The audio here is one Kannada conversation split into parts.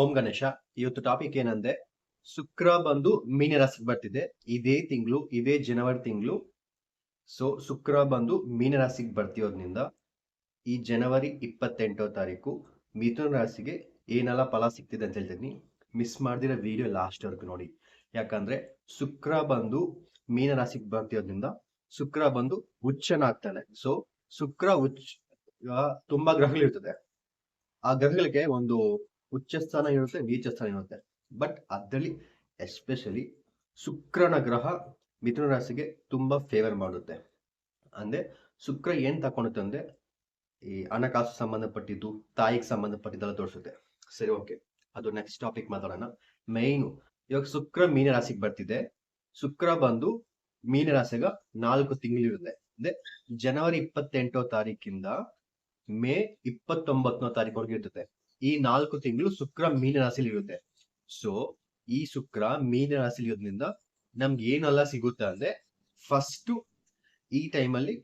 ಓಂ ಗಣೇಶ, ಇವತ್ತು ಟಾಪಿಕ್ ಏನಂದ್ರೆ ಶುಕ್ರ ಬಂದು ಮೀನ ರಾಶಿಗೆ ಬರ್ತಿದೆ. ಇದೇ ತಿಂಗಳು, ಇದೇ ಜನವರಿ ತಿಂಗಳು. ಸೊ ಶುಕ್ರ ಬಂದು ಮೀನ ರಾಶಿಗೆ ಬರ್ತಿರೋದ್ರಿಂದ ಈ ಜನವರಿ ಇಪ್ಪತ್ತೆಂಟೋ ತಾರೀಕು ಮಿಥುನ ರಾಶಿಗೆ ಏನೆಲ್ಲ ಫಲ ಸಿಗ್ತಿದೆ ಅಂತ ಹೇಳ್ತೀನಿ. ಮಿಸ್ ಮಾಡ್ದಿರೋ ವಿಡಿಯೋ ಲಾಸ್ಟ್ ವರ್ಗು ನೋಡಿ. ಯಾಕಂದ್ರೆ ಶುಕ್ರ ಬಂದು ಮೀನ ರಾಶಿಗೆ ಬರ್ತಿರೋದ್ರಿಂದ ಶುಕ್ರ ಬಂದು ಹುಚ್ಚನಾಗ್ತಾನೆ. ಸೊ ಶುಕ್ರ ಹುಚ್ಚ ತುಂಬಾ ಗ್ರಹಗಳಿರ್ತದೆ. ಆ ಗ್ರಹಗಳಿಗೆ ಒಂದು ಉಚ್ಚ ಸ್ಥಾನ ಇರುತ್ತೆ ನೀಚ ಸ್ಥಾನ ಇರುತ್ತೆ. ಬಟ್ ಅದರಲ್ಲಿ ಎಸ್ಪೆಷಲಿ ಶುಕ್ರನ ಗ್ರಹ ಮಿಥುನ ರಾಶಿಗೆ ತುಂಬಾ ಫೇವರ್ ಮಾಡುತ್ತೆ. ಅಂದ್ರೆ ಶುಕ್ರ ಏನ್ ತಕೊಂಡುತ್ತೆ ಅಂದ್ರೆ ಈ ಹಣಕಾಸು ಸಂಬಂಧಪಟ್ಟಿದ್ದು, ತಾಯಿಗೆ ಸಂಬಂಧಪಟ್ಟಿದ್ದೆಲ್ಲ ತೋರಿಸುತ್ತೆ. ಸರಿ ಓಕೆ ಅದು ನೆಕ್ಸ್ಟ್ ಟಾಪಿಕ್ ಮಾತಾಡೋಣ. ಮೈನು ಇವಾಗ ಶುಕ್ರ ಮೀನ ರಾಶಿಗೆ ಬರ್ತಿದೆ. ಶುಕ್ರ ಬಂದು ಮೀನ ರಾಶಿಗ ನಾಲ್ಕು ತಿಂಗಳಿರುತ್ತೆ. ಅಂದ್ರೆ ಜನವರಿ ಇಪ್ಪತ್ತೆಂಟೋ ತಾರೀಕಿಂದ ಮೇ ಇಪ್ಪತ್ತೊಂಬತ್ತನೋ ತಾರೀಕು ಇರ್ತದೆ. ಈ ನಾಲ್ಕು ತಿಂಗಳು ಶುಕ್ರ ಮೀನ ರಾಶಿಲಿ ಇರುತ್ತೆ. ಸೊ ಈ ಶುಕ್ರ ಮೀನ ರಾಶಿಲಿ ಇರೋದ್ರಿಂದ ನಮ್ಗೆ ಏನೆಲ್ಲ ಸಿಗುತ್ತೆ ಅಂದ್ರೆ ಫಸ್ಟ್ ಈ ಟೈಮಲ್ಲಿ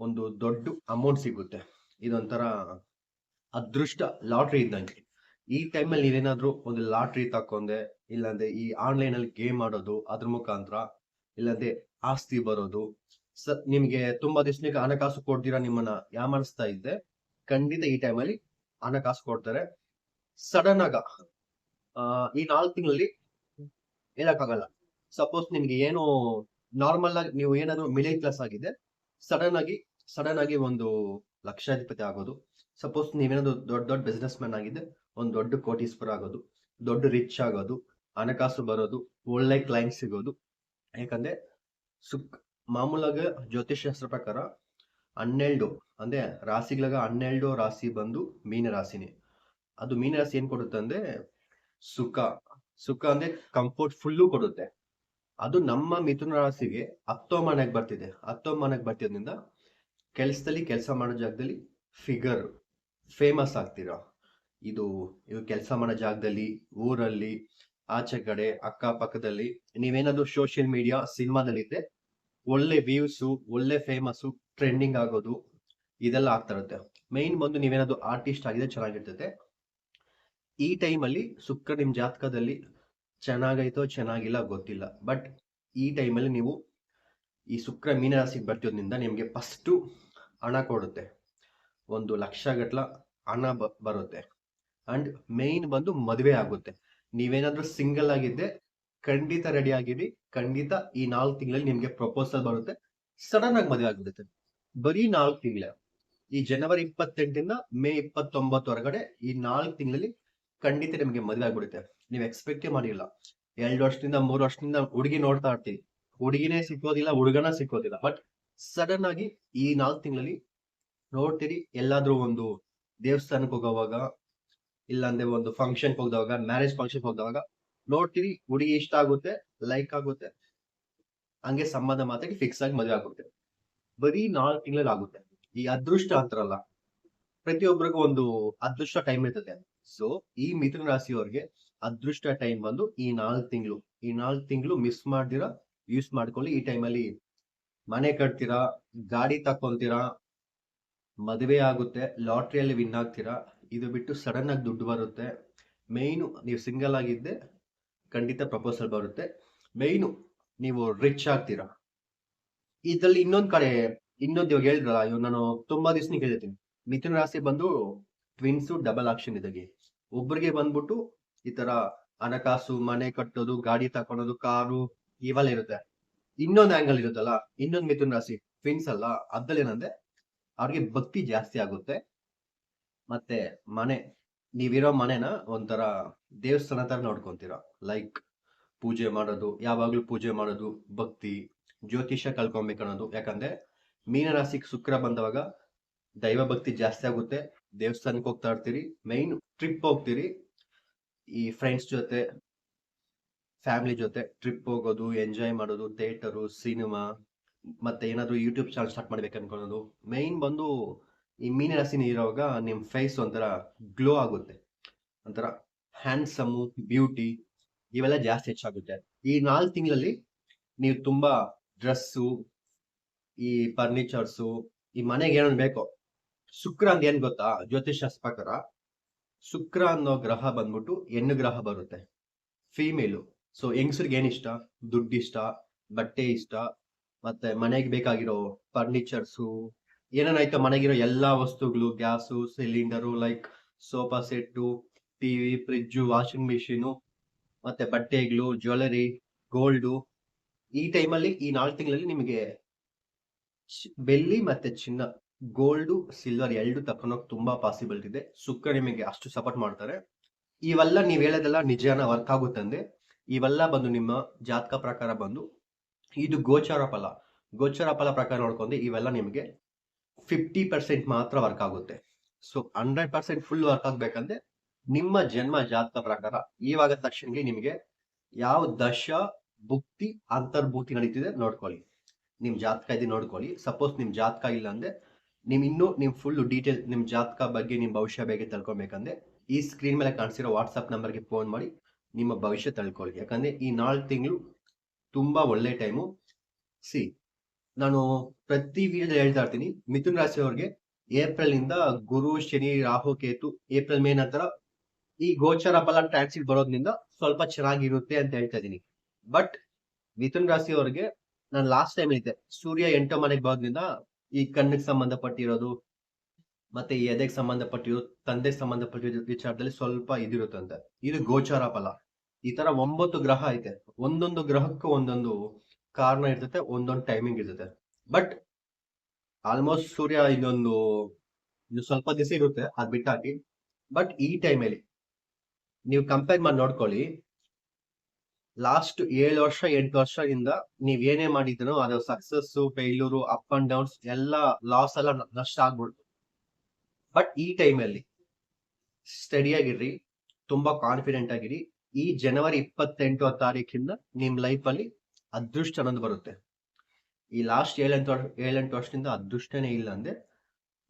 ಒಂದು ದೊಡ್ಡ ಅಮೌಂಟ್ ಸಿಗುತ್ತೆ. ಇದೊಂಥರ ಅದೃಷ್ಟ ಲಾಟ್ರಿ ಇದ್ದಂಗೆ. ಈ ಟೈಮಲ್ಲಿ ನೀವೇನಾದ್ರೂ ಒಂದು ಲಾಟ್ರಿ ತಕೊಂಡೆ ಇಲ್ಲಾಂದ್ರೆ ಈ ಆನ್ಲೈನ್ ಅಲ್ಲಿ ಗೇಮ್ ಆಡೋದು, ಅದ್ರ ಮುಖಾಂತರ, ಇಲ್ಲಾಂದ್ರೆ ಆಸ್ತಿ ಬರೋದು ನಿಮ್ಗೆ ತುಂಬಾ ದಿವಸಕ್ಕೆ ಹಣಕಾಸು ಕೊಡ್ತೀರಾ ನಿಮ್ಮನ್ನ ಯಾಮಾರಿಸ್ತಾ ಇದ್ದೆ, ಖಂಡಿತ ಈ ಟೈಮಲ್ಲಿ ಹಣಕಾಸು ಕೊಡ್ತಾರೆ. ಸಡನ್ ಆಗ ಈ ನಾಲ್ಕು ತಿಂಗಳಲ್ಲಿ ಹೇಳಕ್ಕಾಗಲ್ಲ. ಸಪೋಸ್ ನಿಮ್ಗೆ ಏನು ನಾರ್ಮಲ್ ಆಗಿ ನೀವು ಏನಾದ್ರು ಮಿಡಲ್ ಕ್ಲಾಸ್ ಆಗಿದೆ ಸಡನ್ ಆಗಿ ಸಡನ್ ಆಗಿ ಒಂದು ಲಕ್ಷಾಧಿಪತಿ ಆಗೋದು. ಸಪೋಸ್ ನೀವೇನಾದ್ರು ದೊಡ್ಡ ದೊಡ್ಡ ಬಿಸ್ನೆಸ್ ಮ್ಯಾನ್ ಆಗಿದೆ ಒಂದು ದೊಡ್ಡ ಕೋಟೀಶ್ವರ ಆಗೋದು, ದೊಡ್ಡ ರಿಚ್ ಆಗೋದು ಹಣಕಾಸು ಬರೋದು, ಒಳ್ಳೆ ಕ್ಲೈಂಟ್ ಸಿಗೋದು. ಯಾಕಂದ್ರೆ ಸುಕ್, ಮಾಮೂಲಾಗ ಜ್ಯೋತಿಷಾಸ್ತ್ರ ಪ್ರಕಾರ ಹನ್ನೆರಡು ಅಂದ್ರೆ ರಾಶಿಗಳಾಗ ಹನ್ನೆರಡು ರಾಶಿ ಬಂದು ಮೀನ ರಾಶಿನೇ ಅದು ಮೀನ ರಾಶಿ ಏನ್ ಕೊಡುತ್ತೆ ಅಂದ್ರೆ ಸುಖ. ಸುಖ ಅಂದ್ರೆ ಕಂಫರ್ಟ್ ಫುಲ್ಲು ಕೊಡುತ್ತೆ. ಅದು ನಮ್ಮ ಮಿಥುನ ರಾಶಿಗೆ ಹತ್ತೋ ಮನೆಗೆ ಬರ್ತಿದೆ. ಹತ್ತೋ ಮನೆಗೆ ಬರ್ತಿದ್ರಿಂದ ಕೆಲಸದಲ್ಲಿ, ಕೆಲಸ ಮಾಡೋ ಜಾಗದಲ್ಲಿ ಫಿಗರ್ ಫೇಮಸ್ ಆಗ್ತೀರಾ. ಇದು ಇವು ಕೆಲಸ ಮಾಡೋ ಜಾಗದಲ್ಲಿ, ಊರಲ್ಲಿ, ಆಚೆ ಕಡೆ, ಅಕ್ಕಪಕ್ಕದಲ್ಲಿ, ನೀವೇನಾದರೂ ಸೋಷಿಯಲ್ ಮೀಡಿಯಾ ಸಿನಿಮಾದಲ್ಲಿದ್ದೆ ಒಳ್ಳೆ ವ್ಯೂಸು ಒಳ್ಳೆ ಫೇಮಸ್ಸು ಟ್ರೆಂಡಿಂಗ್ ಆಗೋದು, ಇದೆಲ್ಲ ಆಗ್ತಾ ಇರುತ್ತೆ. ಮೈನ್ ಬಂದು ನೀವೇನಾದ್ರು ಆರ್ಟಿಸ್ಟ್ ಆಗಿದೆ ಚೆನ್ನಾಗಿರ್ತೈತೆ. ಈ ಟೈಮಲ್ಲಿ ಶುಕ್ರ ನಿಮ್ಮ ಜಾತಕದಲ್ಲಿ ಚೆನ್ನಾಗೈತೋ, ಚೆನ್ನಾಗಿಲ್ಲ ಗೊತ್ತಿಲ್ಲ. ಬಟ್ ಈ ಟೈಮಲ್ಲಿ ನೀವು ಈ ಶುಕ್ರ ಮೀನರಾಶಿಗೆ ಬರ್ತಿರೋದ್ರಿಂದ ನಿಮಗೆ ಫಸ್ಟು ಹಣ ಕೊಡುತ್ತೆ. ಒಂದು ಲಕ್ಷ ಗಟ್ಲ ಹಣ ಬರುತ್ತೆ. ಅಂಡ್ ಮೇಯ್ನ್ ಬಂದು ಮದುವೆ ಆಗುತ್ತೆ. ನೀವೇನಾದ್ರೂ ಸಿಂಗಲ್ ಆಗಿದ್ದೆ ಖಂಡಿತ ರೆಡಿ ಆಗಿರಿ. ಖಂಡಿತ ಈ ನಾಲ್ಕು ತಿಂಗಳಲ್ಲಿ ನಿಮ್ಗೆ ಪ್ರಪೋಸಲ್ ಬರುತ್ತೆ. ಸಡನ್ ಆಗಿ ಮದುವೆ ಆಗ್ಬಿಡುತ್ತೆ. ಬರೀ ನಾಲ್ಕು ತಿಂಗಳ. ಈ ಜನವರಿ ಇಪ್ಪತ್ತೆಂಟಿಂದ ಮೇ ಇಪ್ಪತ್ತೊಂಬತ್ತವರೆಗಡೆ ಈ ನಾಲ್ಕು ತಿಂಗಳಲ್ಲಿ ಖಂಡಿತ ನಿಮ್ಗೆ ಮದುವೆ ಆಗ್ಬಿಡುತ್ತೆ. ನೀವು ಎಕ್ಸ್ಪೆಕ್ಟೇ ಮಾಡಿಲ್ಲ. ಎರಡು ವರ್ಷದಿಂದ, ಮೂರು ವರ್ಷದಿಂದ ಹುಡುಗಿ ನೋಡ್ತಾ ಇರ್ತೀವಿ ಹುಡುಗಿನೇ ಸಿಕ್ಕೋದಿಲ್ಲ, ಹುಡುಗನ ಸಿಕ್ಕೋದಿಲ್ಲ. ಬಟ್ ಸಡನ್ ಆಗಿ ಈ ನಾಲ್ಕು ತಿಂಗಳಲ್ಲಿ ನೋಡ್ತೀರಿ, ಎಲ್ಲಾದ್ರೂ ಒಂದು ದೇವಸ್ಥಾನಕ್ಕೆ ಹೋಗೋವಾಗ, ಇಲ್ಲಾಂದ್ರೆ ಒಂದು ಫಂಕ್ಷನ್ ಹೋಗಿದಾಗ ಮ್ಯಾರೇಜ್ ಫಂಕ್ಷನ್ ಹೋಗಿದಾಗ ನೋಡ್ತೀರಿ ಹುಡುಗಿ ಇಷ್ಟ ಆಗುತ್ತೆ ಲೈಕ್ ಆಗುತ್ತೆ, ಹಂಗೆ ಸಂಬಂಧ ಮಾತಾಡಿ ಫಿಕ್ಸ್ ಆಗಿ ಮದುವೆ ಆಗುತ್ತೆ. ಬರೀ ನಾಲ್ಕು ತಿಂಗಳಲ್ಲಿ ಆಗುತ್ತೆ. ಈ ಅದೃಷ್ಟ ಅಂತಾರಲ್ಲ ಪ್ರತಿಯೊಬ್ಬರಿಗೂ ಒಂದು ಅದೃಷ್ಟ ಟೈಮ್ ಇರ್ತದೆ. ಸೊ ಈ ಮಿಥುನ ರಾಶಿಯವ್ರಿಗೆ ಅದೃಷ್ಟ ಟೈಮ್ ಬಂದು ಈ ನಾಲ್ಕು ತಿಂಗಳು, ಈ ನಾಲ್ಕು ತಿಂಗಳು ಮಿಸ್ ಮಾಡ್ದಿರಾ ಯೂಸ್ ಮಾಡ್ಕೊಳ್ಳಿ. ಈ ಟೈಮಲ್ಲಿ ಮನೆ ಕಟ್ತೀರಾ, ಗಾಡಿ ತಕೊಂತೀರಾ ಮದುವೆ ಆಗುತ್ತೆ ಲಾಟ್ರಿಯಲ್ಲಿ ವಿನ್ ಆಗ್ತೀರಾ, ಇದು ಬಿಟ್ಟು ಸಡನ್ ಆಗಿ ದುಡ್ಡು ಬರುತ್ತೆ. ಮೇಯ್ನು ನೀವು ಸಿಂಗಲ್ ಆಗಿದ್ದೆ ಖಂಡಿತ ಪ್ರಪೋಸಲ್ ಬರುತ್ತೆ. ಮೇಯ್ನು ನೀವು ರಿಚ್ ಆಗ್ತೀರಾ? ಇದ್ರಲ್ಲಿ ಇನ್ನೊಂದು ಕಡೆ, ಇನ್ನೊಂದು ಇವಾಗ ಹೇಳಿದ್ರಲ್ಲ ಇವಾಗ ನಾನು ತುಂಬಾ ದಿವಸ ಕೇಳಿರ್ತೀನಿ. ಮಿಥುನ ರಾಶಿ ಬಂದು ಟ್ವಿನ್ಸು ಡಬಲ್ ಆಕ್ಷನ್ ಇದಾಗಿ ಒಬ್ರಿಗೆ ಬಂದ್ಬಿಟ್ಟು ಈ ತರ ಹಣಕಾಸು, ಮನೆ ಕಟ್ಟೋದು, ಗಾಡಿ ತಕೊಳೋದು, ಕಾರು, ಇವೆಲ್ಲ ಇರುತ್ತೆ. ಇನ್ನೊಂದು ಆಂಗಲ್ ಇರುತ್ತಲ್ಲ, ಇನ್ನೊಂದು ಮಿಥುನ ರಾಶಿ ಟ್ವಿನ್ಸ್ ಅಲ್ಲ, ಅದ್ರಲ್ಲಿ ಏನಂದ್ರೆ, ಅವ್ರಿಗೆ ಭಕ್ತಿ ಜಾಸ್ತಿ ಆಗುತ್ತೆ. ಮತ್ತೆ ಮನೆ ನೀವಿರೋ ಮನೆನ ಒಂಥರ ದೇವಸ್ಥಾನ ತರ ನೋಡ್ಕೊತೀರ. ಲೈಕ್ ಪೂಜೆ ಮಾಡೋದು, ಯಾವಾಗಲೂ ಪೂಜೆ ಮಾಡೋದು, ಭಕ್ತಿ ಜ್ಯೋತಿಷ್ಯ ಕಲ್ಕೊಬೇಕು ಅನ್ನೋದು. ಯಾಕಂದ್ರೆ ಮೀನರಾಶಿಗೆ ಶುಕ್ರ ಬಂದವಾಗ ದೈವ ಭಕ್ತಿ ಜಾಸ್ತಿ ಆಗುತ್ತೆ. ದೇವಸ್ಥಾನಕ್ಕೆ ಹೋಗ್ತಾ ಇರ್ತೀರಿ ಮೈನ್ ಟ್ರಿಪ್ ಹೋಗ್ತೀರಿ. ಈ ಫ್ರೆಂಡ್ಸ್ ಜೊತೆ ಫ್ಯಾಮಿಲಿ ಜೊತೆ ಟ್ರಿಪ್ ಹೋಗೋದು ಎಂಜಾಯ್ ಮಾಡೋದು ಥಿಯೇಟರು ಸಿನಿಮಾ ಮತ್ತೆ ಏನಾದ್ರು ಯೂಟ್ಯೂಬ್ ಚಾನಲ್ ಸ್ಟಾರ್ಟ್ ಮಾಡ್ಬೇಕು ಅನ್ಕೊಳ್ಳೋದು ಮೈನ್ ಬಂದು ಈ ಮೀನ ರಾಶಿನ ಇರೋವಾಗ ನಿಮ್ ಫೇಸ್ ಒಂಥರ ಗ್ಲೋ ಆಗುತ್ತೆ. ಒಂಥರ ಹ್ಯಾಂಡ್ಸಮ್ ಬ್ಯೂಟಿ ಇವೆಲ್ಲ ಜಾಸ್ತಿ ಹೆಚ್ಚಾಗುತ್ತೆ. ಈ ನಾಲ್ಕು ತಿಂಗಳಲ್ಲಿ ನೀವು ತುಂಬಾ ಡ್ರೆಸ್ಸು ಈ ಫರ್ನಿಚರ್ಸು ಈ ಮನೆಗೆ ಏನೋ ಬೇಕೋ, ಶುಕ್ರ ಅಂತ ಏನ್ ಗೊತ್ತಾ? ಜ್ಯೋತಿಷ್ಯ ಪ್ರಕಾರ ಶುಕ್ರ ಅನ್ನೋ ಗ್ರಹ ಬಂದ್ಬಿಟ್ಟು ಹೆಣ್ಣು ಗ್ರಹ ಬರುತ್ತೆ. ಫೀಮೇಲು ಸೊ ಹೆಂಗಸ್ರಿಗೆ ಏನ್ ಇಷ್ಟ? ದುಡ್ಡು ಇಷ್ಟ, ಬಟ್ಟೆ ಇಷ್ಟ, ಮತ್ತೆ ಮನೆಗೆ ಬೇಕಾಗಿರೋ ಫರ್ನಿಚರ್ಸು ಏನೇನಾಯ್ತು ಮನೆಗಿರೋ ಎಲ್ಲಾ ವಸ್ತುಗಳು, gas, cylinder like sofa set, TV, fridge, washing machine, ಮತ್ತೆ ಬಟ್ಟೆಗಳು, ಜ್ಯುವೆಲರಿ, ಗೋಲ್ಡು. ಈ ಟೈಮಲ್ಲಿ ಈ ನಾಲ್ಕು ತಿಂಗಳಲ್ಲಿ ನಿಮಗೆ ಬೆಳ್ಳಿ ಮತ್ತೆ ಚಿನ್ನ, ಗೋಲ್ಡು, ಸಿಲ್ವರ್ ಎರಡು ತಕೊಂಡೋಗಿ ತುಂಬಾ ಪಾಸಿಬಿಲಿಟಿ ಇದೆ. ಸುಕ್ಕ ನಿಮಗೆ ಅಷ್ಟು ಸಪೋರ್ಟ್ ಮಾಡ್ತಾರೆ. ಇವೆಲ್ಲ ನೀವ್ ಹೇಳೋದೆಲ್ಲ ನಿಜಾನ ವರ್ಕ್ ಆಗುತ್ತಂದೆ ಇವೆಲ್ಲ ಬಂದು ನಿಮ್ಮ ಜಾತಕ ಪ್ರಕಾರ ಬಂದು, ಇದು ಗೋಚಾರ ಫಲ ಗೋಚಾರ ಫಲ ಪ್ರಕಾರ ನೋಡ್ಕೊಂಡು ಇವೆಲ್ಲ ನಿಮಗೆ ಫಿಫ್ಟಿ ಪರ್ಸೆಂಟ್ ಮಾತ್ರ ವರ್ಕ್ ಆಗುತ್ತೆ. So hundred percent full work ಆಗ್ಬೇಕಂದ್ರೆ ನಿಮ್ಮ ಜನ್ಮ ಜಾತಕ ಪ್ರಕಾರ ಇವಾಗ ತಕ್ಷಣಕ್ಕೆ ನಿಮಗೆ ಯಾವ ದಶ ಭುಕ್ತಿ ಅಂತರ್ಭೂತಿ ನಡೀತಿದೆ ನೋಡ್ಕೊಳ್ಳಿ. ನಿಮ್ ಜಾತಕ ಇದೆ ನೋಡ್ಕೊಳ್ಳಿ. ಸಪೋಸ್ ನಿಮ್ ಜಾತಕ ಇಲ್ಲ ಅಂದ್ರೆ ನಿಮ್ ಇನ್ನೂ ನಿಮ್ ಫುಲ್ ಡೀಟೇಲ್ ನಿಮ್ ಜಾತಕ ಬಗ್ಗೆ ನಿಮ್ ಭವಿಷ್ಯ ಬಗ್ಗೆ ತಿಳ್ಕೊಬೇಕಂದ್ರೆ ಈ ಸ್ಕ್ರೀನ್ ಮೇಲೆ ಕಾಣಿಸಿರೋ ವಾಟ್ಸ್ಆಪ್ ನಂಬರ್ಗೆ ಫೋನ್ ಮಾಡಿ ನಿಮ್ಮ ಭವಿಷ್ಯ ತಿಳ್ಕೊಳ್ಳಿ. ಯಾಕಂದ್ರೆ ಈ ನಾಲ್ಕು ತಿಂಗಳು ತುಂಬಾ ಒಳ್ಳೆ ಟೈಮು ಸಿ ನಾನು ಪ್ರತಿ ವಿಡಿಯೋ ಹೇಳ್ತಾ ಇರ್ತೀನಿ, ಮಿಥುನ್ ರಾಶಿ ಅವ್ರಿಗೆ ಏಪ್ರಿಲ್ನಿಂದ ಗುರು, ಶನಿ, ರಾಹು, ಕೇತು, ಏಪ್ರಿಲ್ ಮೇ ನಂತರ ಈ ಗೋಚರ ಬಲ ಟ್ರಾನ್ಸಿಟ್ ಬರೋದ್ರಿಂದ ಸ್ವಲ್ಪ ಚೆನ್ನಾಗಿರುತ್ತೆ ಅಂತ ಹೇಳ್ತಾ ಇದೀನಿ ಬಟ್ ಮಿಥುನ್ ರಾಶಿ ಅವ್ರಿಗೆ ನಾನು ಲಾಸ್ಟ್ ಟೈಮ್ ಹೇಳಿದ್ದೆ, ಸೂರ್ಯ ಎಂಟು ಮನೆಗೆ ಬರೋದ್ರಿಂದ ಈ ಕಣ್ಣಿಗೆ ಸಂಬಂಧಪಟ್ಟಿರೋದು, ಮತ್ತೆ ಎದೆಗೆ ಸಂಬಂಧಪಟ್ಟಿರೋ, ತಂದೆಗೆ ಸಂಬಂಧಪಟ್ಟಿರೋ ವಿಚಾರದಲ್ಲಿ ಸ್ವಲ್ಪ ಇದಿರುತ್ತಂತೆ ಇದು ಗೋಚಾರ ಫಲ. ಈ ತರ ಒಂಬತ್ತು ಗ್ರಹ ಐತೆ. ಒಂದೊಂದು ಗ್ರಹಕ್ಕೂ ಒಂದೊಂದು ಕಾರಣ ಇರ್ತದೆ ಒಂದೊಂದು ಟೈಮಿಂಗ್ ಇರ್ತದೆ ಬಟ್ ಆಲ್ಮೋಸ್ಟ್ ಸೂರ್ಯ ಇನ್ನೊಂದು, ಇದು ಸ್ವಲ್ಪ ದಿವಸ ಇರುತ್ತೆ, ಅದ್ ಬಿಟ್ಟಾಕಿ. ಬಟ್ ಈ ಟೈಮಲ್ಲಿ ನೀವು ಕಂಪೇರ್ ಮಾಡಿ ನೋಡ್ಕೊಳ್ಳಿ. ಲಾಸ್ಟ್ ಏಳು ವರ್ಷ, ಎಂಟು ವರ್ಷದಿಂದ ನೀವ್ ಏನೇ ಮಾಡಿದ್ರು ಅದು success failure up and downs ಎಲ್ಲ ಲಾಸ್ ಎಲ್ಲ ನಷ್ಟ ಆಗ್ಬಿಡ್ತು. ಬಟ್ ಈ ಟೈಮಲ್ಲಿ ಸ್ಟಡಿ ಆಗಿರ್ರಿ, ತುಂಬಾ ಕಾನ್ಫಿಡೆಂಟ್ ಆಗಿರಿ. ಈ ಜನವರಿ ಇಪ್ಪತ್ತೆಂಟು ತಾರೀಕಿಂದ ನಿಮ್ ಲೈಫ್ ಅಲ್ಲಿ ಅದೃಷ್ಟ ಅನ್ನೋದು ಬರುತ್ತೆ. ಈ ಲಾಸ್ಟ್ ಏಳೆಂಟು ವರ್ಷ, ಏಳೆಂಟು ವರ್ಷದಿಂದ ಅದೃಷ್ಟನೇ ಇಲ್ಲ ಅಂದೆ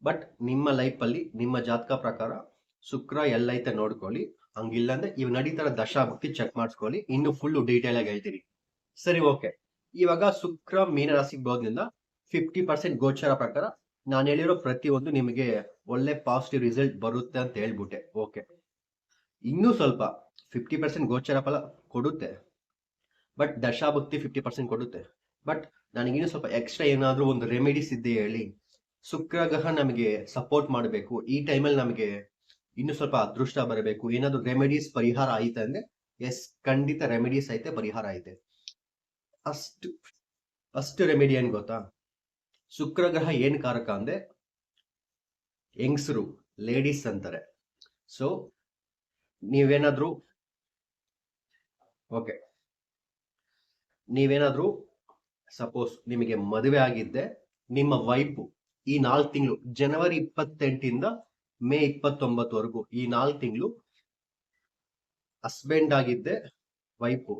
ಬಟ್ ನಿಮ್ಮ ಲೈಫ್ ಅಲ್ಲಿ, ನಿಮ್ಮ ಜಾತಕ ಪ್ರಕಾರ ಶುಕ್ರ ಎಲ್ಲೈತೆ ನೋಡ್ಕೊಳ್ಳಿ. ಹಂಗಿಲ್ಲ ಅಂದ್ರೆ ಇವ್ ನಡೀತಾರ ದಶಾಭಕ್ತಿ ಚೆಕ್ ಮಾಡಿಸ್ಕೊಳ್ಳಿ. ಇನ್ನು ಫುಲ್ ಡೀಟೇಲ್ ಆಗಿ ಹೇಳ್ತೀನಿ. ಸರಿ ಓಕೆ ಇವಾಗ ಶುಕ್ರ, ಮೀನ ರಾಶಿಗೆ ಬರೋದ್ರಿಂದ ಫಿಫ್ಟಿ ಪರ್ಸೆಂಟ್ ಗೋಚರ ಪ್ರಕಾರ ನಾನು ಹೇಳಿರೋ ಪ್ರತಿಯೊಂದು ನಿಮಗೆ ಒಳ್ಳೆ ಪಾಸಿಟಿವ್ ರಿಸಲ್ಟ್ ಬರುತ್ತೆ ಅಂತ ಹೇಳ್ಬಿಟ್ಟೆ. ಓಕೆ ಇನ್ನೂ ಸ್ವಲ್ಪ ಫಿಫ್ಟಿ ಪರ್ಸೆಂಟ್ ಗೋಚರ ಫಲ ಕೊಡುತ್ತೆ. ಬಟ್ ದಶಾಭಕ್ತಿ ಫಿಫ್ಟಿ ಪರ್ಸೆಂಟ್ ಕೊಡುತ್ತೆ. ಬಟ್ ನನಗಿನ್ನೂ ಸ್ವಲ್ಪ ಎಕ್ಸ್ಟ್ರಾ ಏನಾದರೂ ಒಂದು ರೆಮಿಡೀಸ್ ಇದ್ದೇ ಹೇಳಿ ಶುಕ್ರ ಗ್ರಹ ನಮಗೆ ಸಪೋರ್ಟ್ ಮಾಡಬೇಕು. ಈ ಟೈಮಲ್ಲಿ ನಮಗೆ ಇನ್ನು ಸ್ವಲ್ಪ ಅದೃಷ್ಟ ಬರಬೇಕು. ಏನಾದರೂ ರೆಮಿಡೀಸ್ ಪರಿಹಾರ ಆಯ್ತು ಅಂದ್ರೆ ಎಸ್ ಖಂಡಿತ ರೆಮಿಡೀಸ್ ಐತೆ, ಪರಿಹಾರ ಐತೆ. ಅಷ್ಟು ಫಸ್ಟ್ ರೆಮಿಡಿ ಏನ್ ಗೊತ್ತಾ? ಶುಕ್ರ ಗ್ರಹ ಏನ್ ಕಾರಕ ಅಂದ್ರೆ, ಹೆಂಗಸರು ಲೇಡೀಸ್ ಅಂತಾರೆ. ಸೊ ನೀವೇನಾದ್ರೂ ಓಕೆ ನೀವೇನಾದ್ರೂ ಸಪೋಸ್ ನಿಮಗೆ ಮದುವೆ ಆಗಿದ್ದೆ, ನಿಮ್ಮ ವೈಫು ಈ ನಾಲ್ಕು ತಿಂಗಳು ಜನವರಿ ಇಪ್ಪತ್ತೆಂಟಿಂದ ಮೇ ಇಪ್ಪತ್ತೊಂಬತ್ತವರೆಗೂ ಈ ನಾಲ್ಕು ತಿಂಗಳು ಹಸ್ಬೆಂಡ್ ಆಗಿದ್ದೆ ವೈಫು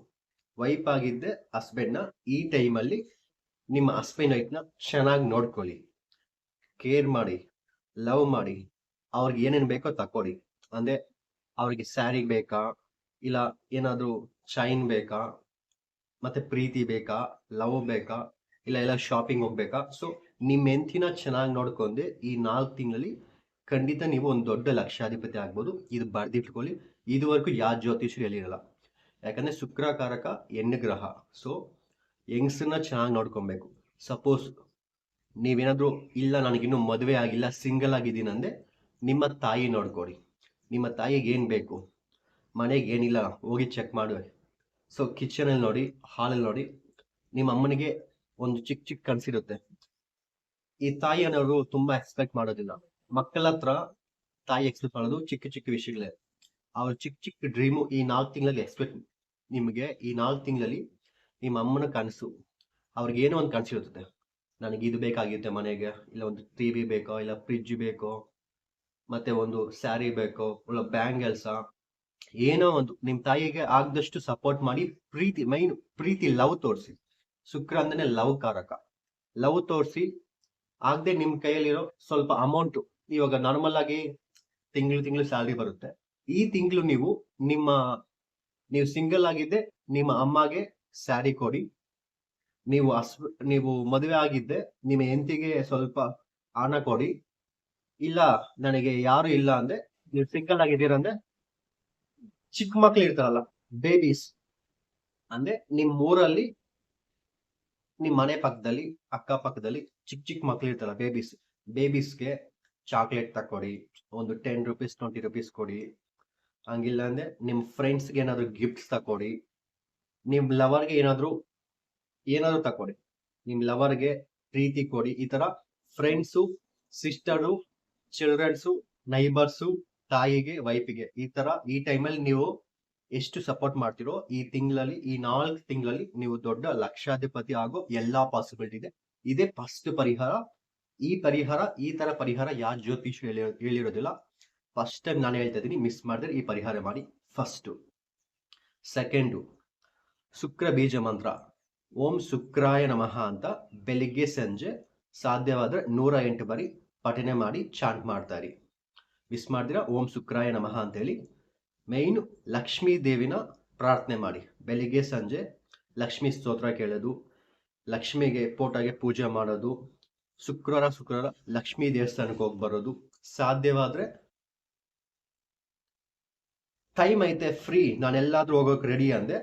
ವೈಫ್ ಆಗಿದ್ದೆ ಹಸ್ಬೆಂಡ್ನ ಈ ಟೈಮಲ್ಲಿ ನಿಮ್ಮ ಹಸ್ಬೆಂಡ್ ವೈಫ್ನ ಚೆನ್ನಾಗಿ ನೋಡ್ಕೊಳ್ಳಿ. ಕೇರ್ ಮಾಡಿ ಲವ್ ಮಾಡಿ, ಅವ್ರಿಗೆ ಏನೇನು ಬೇಕೋ ತಕೊಳ್ಳಿ ಅಂದರೆ ಅವ್ರಿಗೆ ಸ್ಯಾರಿ ಬೇಕಾ, ಇಲ್ಲ ಏನಾದರೂ ಚೈನ್ ಬೇಕಾ ಮತ್ತೆ ಪ್ರೀತಿ ಬೇಕಾ? ಲವ್ ಬೇಕಾ? ಇಲ್ಲ, ಎಲ್ಲ ಶಾಪಿಂಗ್ ಹೋಗ್ಬೇಕಾ? ಸೊ ನಿಮ್ಮ ಹೆಂತಿನ ಚೆನ್ನಾಗಿ ನೋಡ್ಕೊಂಡೆ ಈ ನಾಲ್ಕು ತಿಂಗಳಲ್ಲಿ ಖಂಡಿತ ನೀವು ಒಂದು ದೊಡ್ಡ ಲಕ್ಷಾಧಿಪತಿ ಆಗ್ಬೋದು. ಇದು ಬರ್ದಿಟ್ಕೊಳ್ಳಿ. ಇದುವರೆಗೂ ಯಾವ ಜ್ಯೋತಿಷರು ಹೇಳಿರಲ್ಲ ಯಾಕಂದ್ರೆ ಶುಕ್ರಕಾರಕ, ಹೆಣ್ಣು ಗ್ರಹ. ಸೊ ಹೆಂಗ್ಸನ್ನ ಚೆನ್ನಾಗಿ ನೋಡ್ಕೊಬೇಕು. ಸಪೋಸ್ ನೀವೇನಾದರೂ, ಇಲ್ಲ, ನನಗಿನ್ನೂ ಮದುವೆ ಆಗಿಲ್ಲ ಸಿಂಗಲ್ ಆಗಿದ್ದೀನಿ ಅಂದ್ರೆ ನಿಮ್ಮ ತಾಯಿ ನೋಡ್ಕೊಡಿ. ನಿಮ್ಮ ತಾಯಿಗೆ ಏನು ಬೇಕು? ಮನೆಗೆ ಏನಿಲ್ಲ, ಹೋಗಿ ಚೆಕ್ ಮಾಡುವೆ. ಸೊ ಕಿಚನಲ್ಲಿ ನೋಡಿ ಹಾಲಲ್ಲಿ ನೋಡಿ, ನಿಮ್ಮ ಅಮ್ಮನಿಗೆ ಒಂದು ಚಿಕ್ಕ ಚಿಕ್ಕ ಕನಸಿರುತ್ತೆ. ಈ ತಾಯಿ ಅನ್ನೋರು ತುಂಬಾ ಎಕ್ಸ್ಪೆಕ್ಟ್ ಮಾಡೋದಿಲ್ಲ. ಮಕ್ಕಳ ಹತ್ರ ತಾಯಿ ಎಕ್ಸ್ಪೆಕ್ಟ್ ಮಾಡೋದು ಚಿಕ್ಕ ಚಿಕ್ಕ ವಿಷಯಗಳೇ. ಅವ್ರ ಚಿಕ್ಕ ಚಿಕ್ಕ ಡ್ರೀಮು ಈ ನಾಲ್ಕು ತಿಂಗಳಲ್ಲಿ ಎಕ್ಸ್ಪೆಕ್ಟ್ ನಿಮಗೆ ಈ ನಾಲ್ಕು ತಿಂಗಳಲ್ಲಿ ನಿಮ್ಮ ಅಮ್ಮನ ಕನಸು. ಅವ್ರಿಗೆ ಏನೋ ಒಂದು ಕನಸಿರುತ್ತದೆ ನನಗೆ ಇದು ಬೇಕಾಗಿರುತ್ತೆ ಮನೆಗೆ. ಇಲ್ಲ ಒಂದು ಟಿವಿ ಬೇಕೋ? ಇಲ್ಲ ಫ್ರಿಜ್ ಬೇಕೋ? ಮತ್ತೆ ಒಂದು ಸ್ಯಾರಿ ಬೇಕೋ? ಇಲ್ಲ ಬ್ಯಾಂಗಲ್ಸಾ ಏನೋ ಒಂದು ನಿಮ್ ತಾಯಿಗೆ ಆಗದಷ್ಟು ಸಪೋರ್ಟ್ ಮಾಡಿ ಪ್ರೀತಿ ಮೈನ್ ಪ್ರೀತಿ ಲವ್ ತೋರಿಸಿ. ಶುಕ್ರ ಅಂದ್ರೆ ಲವ್ ಕಾರಕ. ಲವ್ ತೋರಿಸಿ, ಆಗದೆ ನಿಮ್ ಕೈಯಲ್ಲಿರೋ ಸ್ವಲ್ಪ ಅಮೌಂಟ್ ಇವಾಗ ನಾರ್ಮಲ್ ಆಗಿ ತಿಂಗಳು ತಿಂಗಳು ಸ್ಯಾಲ್ರಿ ಬರುತ್ತೆ. ಈ ತಿಂಗಳು ನೀವು ನಿಮ್ಮ, ನೀವು ಸಿಂಗಲ್ ಆಗಿದ್ದೆ, ನಿಮ್ಮ ಅಮ್ಮಗೆ ಸ್ಯಾರಿ ಕೊಡಿ. ನೀವು ಅಸ್ ನೀವು ಮದುವೆ ಆಗಿದ್ದೆ, ನಿಮ್ಮ ಹೆಂಡತಿಗೆ ಸ್ವಲ್ಪ ಹಣ ಕೊಡಿ. ಇಲ್ಲ, ನನಗೆ ಯಾರು ಇಲ್ಲ ಅಂದ್ರೆ, ನೀವು ಸಿಂಗಲ್ ಆಗಿದ್ದೀರಾ ಅಂದ್ರೆ ಚಿಕ್ಕ ಮಕ್ಳು ಇರ್ತಾರಲ್ಲ ಬೇಬೀಸ್ ಅಂದ್ರೆ ನಿಮ್ ಊರಲ್ಲಿ, ನಿಮ್ ಮನೆ ಪಕ್ಕದಲ್ಲಿ, ಅಕ್ಕ ಪಕ್ಕದಲ್ಲಿ ಚಿಕ್ಕ ಚಿಕ್ಕ ಮಕ್ಳು ಇರ್ತಾರಲ್ಲ ಬೇಬೀಸ್ ಬೇಬೀಸ್ಗೆ ಚಾಕ್ಲೇಟ್ ತಕೊಡಿ ಒಂದು ಟೆನ್ ರುಪೀಸ್ ಟ್ವೆಂಟಿ ರುಪೀಸ್ ಕೊಡಿ. ಹಂಗಿಲ್ಲ ಅಂದ್ರೆ ನಿಮ್ ಫ್ರೆಂಡ್ಸ್ಗೆ ಏನಾದ್ರು ಗಿಫ್ಟ್ಸ್ ತಕೊಡಿ ನಿಮ್ ಲವರ್ಗೆ ಏನಾದ್ರು ಏನಾದ್ರು ತಕೊಡಿ ನಿಮ್ ಲವರ್ಗೆ ಪ್ರೀತಿ ಕೊಡಿ. ಈ ತರ ಫ್ರೆಂಡ್ಸು ಸಿಸ್ಟರು ಚಿಲ್ಡ್ರನ್ಸು ನೈಬರ್ಸು ತಾಯಿಗೆ, ವೈಫಿಗೆ ಈ ತರ ಈ ಟೈಮಲ್ಲಿ ನೀವು ಎಷ್ಟು ಸಪೋರ್ಟ್ ಮಾಡ್ತಿರೋ ಈ ತಿಂಗಳಲ್ಲಿ, ಈ ನಾಲ್ಕು ತಿಂಗಳಲ್ಲಿ ನೀವು ದೊಡ್ಡ ಲಕ್ಷಾಧಿಪತಿ ಆಗೋ ಎಲ್ಲಾ ಪಾಸಿಬಿಲಿಟಿ ಇದೆ. ಇದೇ ಫಸ್ಟ್ ಪರಿಹಾರ. ಈ ಪರಿಹಾರ, ಈ ತರ ಪರಿಹಾರ ಯಾವ ಜ್ಯೋತಿಷ್ ಹೇಳಿ, ಹೇಳಿರೋದಿಲ್ಲ. ಫಸ್ಟ್ ಟೈಮ್ ನಾನು ಹೇಳ್ತಾ ಇದ್ದೀನಿ ಮಿಸ್ ಮಾಡಿದ್ರೆ ಈ ಪರಿಹಾರ ಮಾಡಿ. ಫಸ್ಟ್ ಸೆಕೆಂಡು ಶುಕ್ರ ಬೀಜ ಮಂತ್ರ. ಓಂ ಶುಕ್ರಾಯ ನಮಃ ಅಂತ ಬೆಳಿಗ್ಗೆ ಸಂಜೆ ಸಾಧ್ಯವಾದ್ರೆ ನೂರ ಎಂಟು ಬಾರಿ ಪಠನೆ ಮಾಡಿ ಚಾಂಟ್ ಮಾಡ್ತಾರೆ ಮಿಸ್ ಮಾಡಿದಿರ? ಓಂ ಶುಕ್ರಾಯ ನಮಃ ಅಂತೇಳಿ. ಮೇಯ್ನ್ ಲಕ್ಷ್ಮೀ ದೇವಿನ ಪ್ರಾರ್ಥನೆ ಮಾಡಿ. ಬೆಳಿಗ್ಗೆ, ಸಂಜೆ ಲಕ್ಷ್ಮೀ ಸ್ತೋತ್ರ ಕೇಳೋದು, ಲಕ್ಷ್ಮಿಗೆ ಫೋಟೋಗೆ ಪೂಜೆ ಮಾಡೋದು, ಶುಕ್ರವಾರ ಶುಕ್ರವಾರ ಲಕ್ಷ್ಮೀ ದೇವಸ್ಥಾನಕ್ಕೆ ಹೋಗಿ ಬರೋದು. ಸಾಧ್ಯವಾದ್ರೆ ಟೈಮ್ ಐತೆ ಫ್ರೀ ನಾನೆಲ್ಲಾದ್ರೂ ಹೋಗೋಕೆ ರೆಡಿ ಅಂದೆ.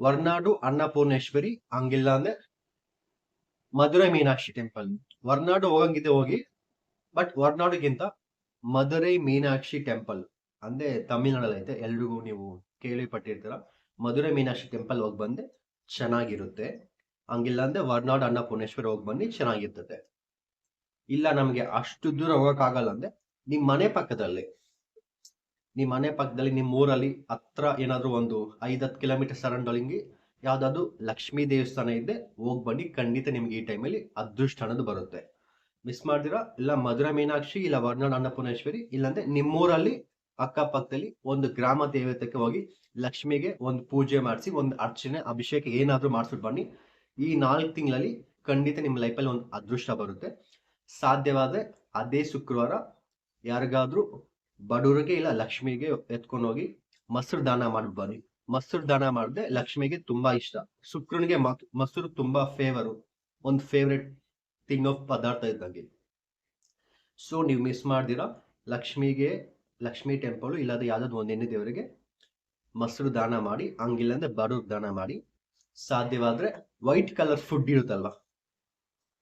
ವರ್ನಾಡು, ಅನ್ನಪೂರ್ಣೇಶ್ವರಿ, ಹಂಗಿಲ್ಲ ಅಂದ್ರೆ ಮಧುರೈ ಮೀನಾಕ್ಷಿ ಟೆಂಪಲ್ ವರ್ನಾಡು ಹೋಗಂಗಿದೆ ಹೋಗಿ ಬಟ್ ವರ್ನಾಡುಗಿಂತ ಮಧುರೈ ಮೀನಾಕ್ಷಿ ಟೆಂಪಲ್ ಅಂದ್ರೆ ತಮಿಳ್ನಾಡಲ್ಲಿ ಐತೆ ಎಲ್ರಿಗೂ ನೀವು ಕೇಳಿಪಟ್ಟಿರ್ತೀರ. ಮಧುರೈ ಮೀನಾಕ್ಷಿ ಟೆಂಪಲ್ ಹೋಗಿ ಬಂದೆ ಚೆನ್ನಾಗಿರುತ್ತೆ. ಹಂಗಿಲ್ಲ ಅಂದ್ರೆ ವರ್ನಾಡ್ ಅನ್ನಪೂರ್ಣೇಶ್ವರ ಹೋಗಿ ಬನ್ನಿ, ಚೆನ್ನಾಗಿರ್ತದೆ. ಇಲ್ಲ ನಮ್ಗೆ ಅಷ್ಟು ದೂರ ಹೋಗಕ್ಕಾಗಲ್ಲ ಅಂದ್ರೆ ನಿಮ್ ಮನೆ ಪಕ್ಕದಲ್ಲಿ, ನಿಮ್ ಮನೆ ಪಕ್ಕದಲ್ಲಿ ನಿಮ್ ಊರಲ್ಲಿ ಹತ್ರ ಏನಾದ್ರು ಒಂದು ಐದತ್ತು ಕಿಲೋಮೀಟರ್ ಸರೌಂಡಿಂಗ್ ಯಾವ್ದಾದ್ರು ಲಕ್ಷ್ಮೀ ದೇವಸ್ಥಾನ ಇದೆ ಹೋಗ್ ಬನ್ನಿ, ಖಂಡಿತ ನಿಮ್ಗೆ ಈ ಟೈಮಲ್ಲಿ ಅದೃಷ್ಟ ಅನ್ನೋದು ಬರುತ್ತೆ. ಮಿಸ್ ಮಾಡ್ದಿರಾ, ಇಲ್ಲ ಮಧುರ ಮೀನಾಕ್ಷಿ, ಇಲ್ಲ ವರ್ನಾಡ್ ಅನ್ನಪೂರ್ಣೇಶ್ವರಿ, ಇಲ್ಲಾಂದ್ರೆ ನಿಮ್ಮೂರಲ್ಲಿ ಅಕ್ಕಪಕ್ಕದಲ್ಲಿ ಒಂದು ಗ್ರಾಮ ದೇವತೆಗೆ ಹೋಗಿ ಲಕ್ಷ್ಮಿಗೆ ಒಂದು ಪೂಜೆ ಮಾಡಿಸಿ, ಒಂದು ಅರ್ಚನೆ, ಅಭಿಷೇಕ ಏನಾದ್ರೂ ಮಾಡಿಸ್ಬಿಟ್ಟು ಬನ್ನಿ. ಈ ನಾಲ್ಕು ತಿಂಗಳಲ್ಲಿ ಖಂಡಿತ ನಿಮ್ಮ ಲೈಫಲ್ಲಿ ಒಂದು ಅದೃಷ್ಟ ಬರುತ್ತೆ. ಸಾಧ್ಯವಾದ್ರೆ ಅದೇ ಶುಕ್ರವಾರ ಯಾರಿಗಾದ್ರೂ ಬಡವರಿಗೆ ಇಲ್ಲ, ಲಕ್ಷ್ಮಿಗೆ ಎತ್ಕೊಂಡು ಹೋಗಿ ಮೊಸರು ದಾನ ಮಾಡ್ಬಿಟ್ಟು ಬನ್ನಿ. ಮೊಸರು ದಾನ ಮಾಡಿದ್ರೆ ಲಕ್ಷ್ಮಿಗೆ ತುಂಬಾ ಇಷ್ಟ. ಶುಕ್ರನಿಗೆ ಮೊಸರು ತುಂಬಾ ಫೇವರು ಒಂದು ಫೇವ್ರೆಟ್ ತಿನ್ನೋ ಪದಾರ್ಥ ಇದ್ದಂಗೆ. ಸೊ ನೀವು ಮಿಸ್ ಮಾಡ್ದಿರಾ, ಲಕ್ಷ್ಮಿಗೆ, ಲಕ್ಷ್ಮಿ ಟೆಂಪಲು ಇಲ್ಲಾದ್ರೆ ಯಾವ್ದಾದ್ರು ಒಂದು ಎಣ್ಣೆ ದೇವರಿಗೆ ಮೊಸರು ದಾನ ಮಾಡಿ ಹಂಗಿಲ್ಲ ಅಂದ್ರೆ ಬಡವ್ರಿಗೆ ದಾನ ಮಾಡಿ, ಸಾಧ್ಯವಾದ್ರೆ ವೈಟ್ ಕಲರ್ ಫುಡ್ ಇರುತ್ತಲ್ವಾ?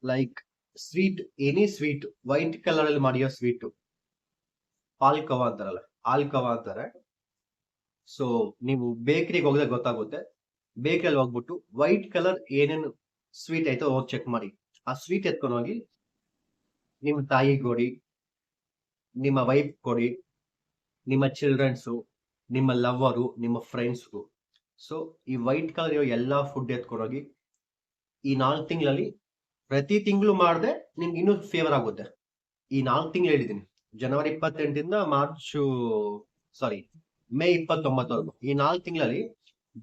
Like sweet any sweet white colour ಅಲ್ಲಿ ಮಾಡಿರೋ ಸ್ವೀಟ್ ಪಾಲ್ಕವ ಅಂತಾರಲ್ಲ ಆಲ್ಕವ ಅಂತಾರೆ. ಸೊ ನೀವು ಬೇಕರಿಗೆ ಹೋಗಿದ್ರೆ ಗೊತ್ತಾಗುತ್ತೆ. ಬೇಕರಿಯಲ್ಲಿ ಹೋಗ್ಬಿಟ್ಟು ವೈಟ್ ಕಲರ್ ಏನೇನು ಸ್ವೀಟ್ ಐತೋ ಹೋಗಿ ಚೆಕ್ ಮಾಡಿ. ಆ ಸ್ವೀಟ್ ಎತ್ಕೊಂಡು ಹೋಗಿ ನಿಮ್ಮ ತಾಯಿ ಕೊಡಿ, ನಿಮ್ಮ ವೈಫ್ ಕೊಡಿ, ನಿಮ್ಮ ಚಿಲ್ಡ್ರನ್ಸು ನಿಮ್ಮ ಲವ್ವರು ನಿಮ್ಮ ಫ್ರೆಂಡ್ಸ್ಗೂ ಸೊ ಈ ವೈಟ್ ಕಲರ್ ಇರೋ ಎಲ್ಲ ಫುಡ್ ಎತ್ಕೊಂಡೋಗಿ ಈ ನಾಲ್ಕು ತಿಂಗಳಲ್ಲಿ ಪ್ರತಿ ತಿಂಗಳು ಮಾಡಿದೆ ನಿಮ್ಗೆ ಇನ್ನೂ ಫೇವರ್ ಆಗುತ್ತೆ. ಈ ನಾಲ್ಕು ತಿಂಗಳು ಹೇಳಿದ್ದೀನಿ ಜನವರಿ ಇಪ್ಪತ್ತೆಂಟಿಂದ ಮಾರ್ಚು ಸಾರಿ ಮೇ ಇಪ್ಪತ್ತೊಂಬತ್ತವರೆಗೂ. ಈ ನಾಲ್ಕು ತಿಂಗಳಲ್ಲಿ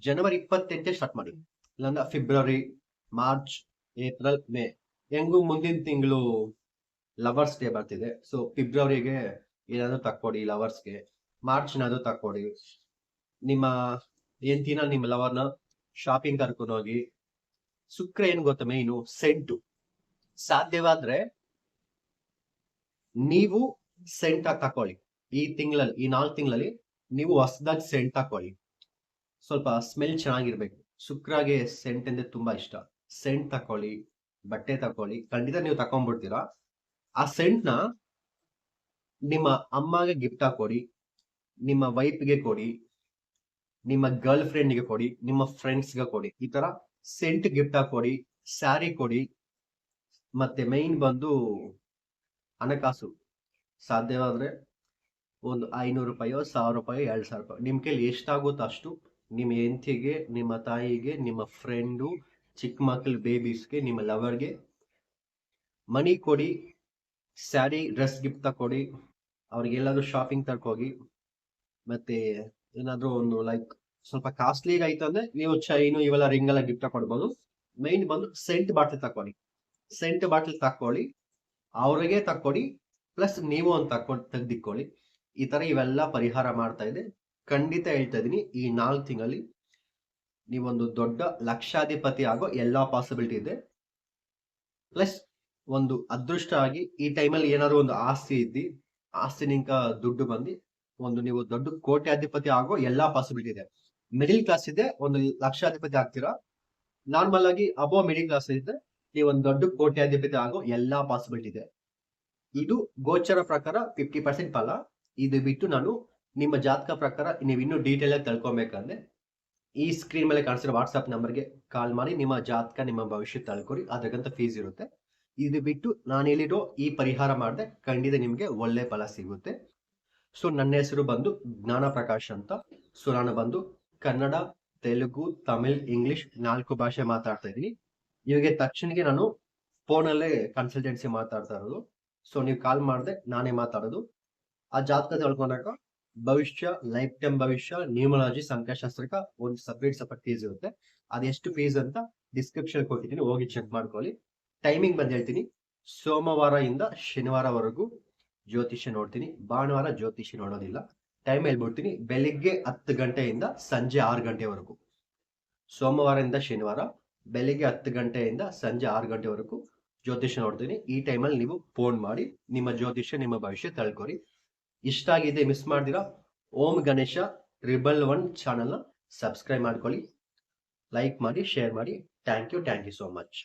ಜನವರಿ ಇಪ್ಪತ್ತೆಂಟೇ ಸ್ಟಾರ್ಟ್ ಮಾಡಿ. ಇಲ್ಲಾಂದ್ರೆ ಫೆಬ್ರವರಿ ಮಾರ್ಚ್ ಏಪ್ರಿಲ್ ಮೇ ಹೆಂಗೂ ಮುಂದಿನ ತಿಂಗಳು ಲವರ್ಸ್ ಡೇ ಬರ್ತಿದೆ. ಸೊ ಫೆಬ್ರವರಿಗೆ ಏನಾದ್ರು ತಕ್ಕೊಡಿ ಲವರ್ಸ್ಗೆ ಮಾರ್ಚ್ ತಕ್ಕೊಡಿ. ನಿಮ್ಮ ಹೆಂಡತಿನ, ನಿಮ್ಮ ಲವರ್ನ ಶಾಪಿಂಗ್ ಕರ್ಕೊಂಡು ಹೋಗಿ. ಶುಕ್ರ ಏನ್ ಗೊತ್ತ ಮೇನು ಸೆಂಟು ಸಾಧ್ಯವಾದ್ರೆ ನೀವು ಸೆಂಟ್ ಆಗಿ ತಕೊಳ್ಳಿ ಈ ತಿಂಗಳಲ್ಲಿ, ಈ ನಾಲ್ಕು ತಿಂಗಳಲ್ಲಿ ನೀವು ಹೊಸದಾಗಿ ಸೆಂಟ್ ತಕೊಳ್ಳಿ ಸ್ವಲ್ಪ ಸ್ಮೆಲ್ ಚೆನ್ನಾಗಿರ್ಬೇಕು. ಶುಕ್ರಾಗೆ ಸೆಂಟ್ ಅಂದ್ರೆ ತುಂಬಾ ಇಷ್ಟ. ಸೆಂಟ್ ತಕೊಳ್ಳಿ ಬಟ್ಟೆ ತಕೊಳ್ಳಿ ಖಂಡಿತ ನೀವು ತಕೊಂಡ್ಬಿಡ್ತೀರಾ ಆ ಸೆಂಟ್ನ ನಿಮ್ಮ ಅಮ್ಮಗೆ ಗಿಫ್ಟ್ ಕೊಡಿ ನಿಮ್ಮ ವೈಫ್ಗೆ ಕೊಡಿ. ನಿಮ್ಮ ಗರ್ಲ್ ಫ್ರೆಂಡ್ಗೆ ಕೊಡಿ. ನಿಮ್ಮ ಫ್ರೆಂಡ್ಸ್ಗೆ ಕೊಡಿ. ಈ ತರ ಸೆಂಟ್ ಗಿಫ್ಟ್ ಕೊಡಿ ಸ್ಯಾರಿ ಕೊಡಿ. ಮತ್ತೆ ಮೈನ್ ಬಂದು ಹಣಕಾಸು. ಸಾಧ್ಯವಾದ್ರೆ ಒಂದು ಐನೂರು ರೂಪಾಯೋ, ಸಾವಿರ ರೂಪಾಯಿ, ಎರಡು ಸಾವಿರ ರೂಪಾಯಿ. ನಿಮ್ಮ ಕೈಲಿ ಎಷ್ಟಾಗುತ್ತೋ ಅಷ್ಟು ನಿಮ್ಮ ಹೆಂಡತಿಗೆ, ನಿಮ್ಮ ತಾಯಿಗೆ, ನಿಮ್ಮ ಫ್ರೆಂಡು ಚಿಕ್ಕ ಮಕ್ಕಳ ಬೇಬೀಸ್ಗೆ ನಿಮ್ಮ ಲವರ್ಗೆ ಮನಿ ಕೊಡಿ ಸ್ಯಾರಿ ಡ್ರೆಸ್ ಗಿಫ್ಟ್ ತಕೊಡಿ. ಅವ್ರಿಗೆ ಎಲ್ಲಾದ್ರೂ ಶಾಪಿಂಗ್ ತರ್ಕೋಗಿ ಮತ್ತೆ ಏನಾದ್ರೂ ಒಂದು ಲೈಕ್ ಸ್ವಲ್ಪ ಕಾಸ್ಟ್ಲಿ ಆಯ್ತು ಅಂದ್ರೆ ನೀವು ಚೈನು ಇವೆಲ್ಲ ರಿಂಗ್ ಎಲ್ಲ ಗಿಫ್ಟ್ ಕೊಡ್ಬೋದು ಮೈನ್ ಬಂದು ಸೆಂಟ್ ಬಾಟ್ಲ್ ತಕೊಳ್ಳಿ ಸೆಂಟ್ ಬಾಟ್ಲ್ ತಕೊಳ್ಳಿ ಅವ್ರಿಗೆ ತಕ್ಕೊಡಿ ಪ್ಲಸ್ ನೀವು ಒಂದು ತಕ್ಕೊ ತೆಗ್ದಿಕ್ಕೊಳ್ಳಿ ಈ ತರ ಇವೆಲ್ಲ ಪರಿಹಾರ ಮಾಡ್ತಾ ಇದೆ. ಖಂಡಿತ ಹೇಳ್ತಾ ಇದ್ದೀನಿ, ಈ ನಾಲ್ಕು ತಿಂಗಳಲ್ಲಿ ನೀವೊಂದು ದೊಡ್ಡ ಲಕ್ಷಾಧಿಪತಿ ಆಗೋ ಎಲ್ಲಾ ಪಾಸಿಬಿಲಿಟಿ ಇದೆ. ಪ್ಲಸ್ ಒಂದು ಅದೃಷ್ಟ ಆಗಿ ಈ ಟೈಮಲ್ಲಿ ಏನಾದ್ರು ಒಂದು ಆಸ್ತಿ ಇದ್ದಿ ಆಸ್ತಿ ನಿಂಕ ದುಡ್ಡು ಬಂದು, ಒಂದು ನೀವು ದೊಡ್ಡ ಕೋಟ್ಯಾಧಿಪತಿ ಆಗೋ ಎಲ್ಲಾ ಪಾಸಿಬಿಲಿಟಿ ಇದೆ. ಮಿಡಿಲ್ ಕ್ಲಾಸ್ ಇದೆ, ಒಂದು ಲಕ್ಷಾಧಿಪತಿ ಆಗ್ತೀರಾ? ನಾರ್ಮಲ್ ಆಗಿ ಅಬೋ ಮಿಡಿಲ್ ಕ್ಲಾಸ್ ಇದೆ, ನೀವು ಒಂದು ದೊಡ್ಡ ಕೋಟ್ಯಾಧಿಪತಿ ಆಗೋ ಎಲ್ಲಾ ಪಾಸಿಬಿಲಿಟಿ ಇದೆ. ಇದು ಗೋಚರ ಪ್ರಕಾರ ಫಿಫ್ಟಿ ಪರ್ಸೆಂಟ್ ಫಲ. ಇದು ಬಿಟ್ಟು ನಾನು ನಿಮ್ಮ ಜಾತಕ ಪ್ರಕಾರ ನೀವು ಇನ್ನೂ ಡೀಟೇಲ್ ಆಗಿ ತಿಳ್ಕೊಬೇಕಂದ್ರೆ ಈ ಸ್ಕ್ರೀನ್ ಮೇಲೆ ಕಾಣಿಸಿರೋ ನಂಬರ್ ನಂಬರ್ಗೆ ಕಾಲ್ ಮಾಡಿ, ನಿಮ್ಮ ಜಾತಕ, ನಿಮ್ಮ ಭವಿಷ್ಯ ತಳ್ಕೊರಿ. ಅದಕ್ಕಂತ ಫೀಸ್ ಇರುತ್ತೆ. ಇದು ಬಿಟ್ಟು ನಾನು ಹೇಳಿರೋ ಈ ಪರಿಹಾರ ಮಾಡಿದೆ, ಖಂಡಿತ ನಿಮಗೆ ಒಳ್ಳೆ ಫಲ ಸಿಗುತ್ತೆ. ಸೊ ನನ್ನ ಹೆಸರು ಬಂದು ಜ್ಞಾನ ಪ್ರಕಾಶ್ ಅಂತ. ಸೊ ನಾನು ಬಂದು ಕನ್ನಡ, ತೆಲುಗು, ತಮಿಳ್, ಇಂಗ್ಲಿಷ್ ನಾಲ್ಕು ಭಾಷೆ ಮಾತಾಡ್ತಾ ಇದ್ದೀನಿ. ಇವಾಗ ತಕ್ಷಣಕ್ಕೆ ನಾನು ಫೋನಲ್ಲೇ ಕನ್ಸಲ್ಟೆನ್ಸಿ ಮಾತಾಡ್ತಾ ಇರೋದು. ಸೊ ನೀವು ಕಾಲ್ ಮಾಡಿದೆ ನಾನೇ ಮಾತಾಡೋದು. ಆ ಜಾತಕ ತಿಳ್ಕೊಂಡಾಗ ಭವಿಷ್ಯ, ಲೈಫ್ ಟೈಮ್ ಭವಿಷ್ಯ ನ್ಯೂಮಲಾಜಿ ಸಂಖ್ಯಾಶಾಸ್ತ್ರಕ ಒಂದು ಸಪ್ರೇಟ್ ಸಪರೇಟ್ ಫೀಸ್ ಇರುತ್ತೆ. ಅದೆಷ್ಟು ಫೀಸ್ ಅಂತ ಡಿಸ್ಕ್ರಿಪ್ಷನ್ ಕೊಟ್ಟಿದ್ದೀನಿ, ಹೋಗಿ ಚೆಕ್ ಮಾಡ್ಕೊಳ್ಳಿ. ಟೈಮಿಂಗ್ ಬಂದು ಹೇಳ್ತೀನಿ. ಸೋಮವಾರ ಇಂದ ಶನಿವಾರವರೆಗೂ ಜ್ಯೋತಿಷ್ಯ ನೋಡ್ತೀನಿ. ಭಾನುವಾರ ಜ್ಯೋತಿಷ್ಯ ನೋಡೋದಿಲ್ಲ. ಟೈಮ್ ಹೇಳ್ಬಿಡ್ತೀನಿ. ಬೆಳಿಗ್ಗೆ ಹತ್ತು ಗಂಟೆಯಿಂದ ಸಂಜೆ ಆರು ಗಂಟೆವರೆಗೂ. ಸೋಮವಾರದಿಂದ ಶನಿವಾರ, ಬೆಳಿಗ್ಗೆ ಹತ್ತು ಗಂಟೆಯಿಂದ ಸಂಜೆ ಆರು ಗಂಟೆವರೆಗೂ ಜ್ಯೋತಿಷ್ಯ ನೋಡ್ತೀನಿ. ಈ ಟೈಮಲ್ಲಿ ನೀವು ಫೋನ್ ಮಾಡಿ, ನಿಮ್ಮ ಜ್ಯೋತಿಷ್ಯ, ನಿಮ್ಮ ಭವಿಷ್ಯ ತಿಳ್ಕೊರಿ ಇಷ್ಟ ಆಗಿದೆ ಮಿಸ್ ಮಾಡ್ದಿರಾ, ಓಂ ಗಣೇಶ ಟ್ರಿಬಲ್ ಒನ್ ಚಾನಲ್ನ ಸಬ್ಸ್ಕ್ರೈಬ್ ಮಾಡ್ಕೊಳ್ಳಿ. ಲೈಕ್ ಮಾಡಿ ಶೇರ್ ಮಾಡಿ. Thank you thank you so much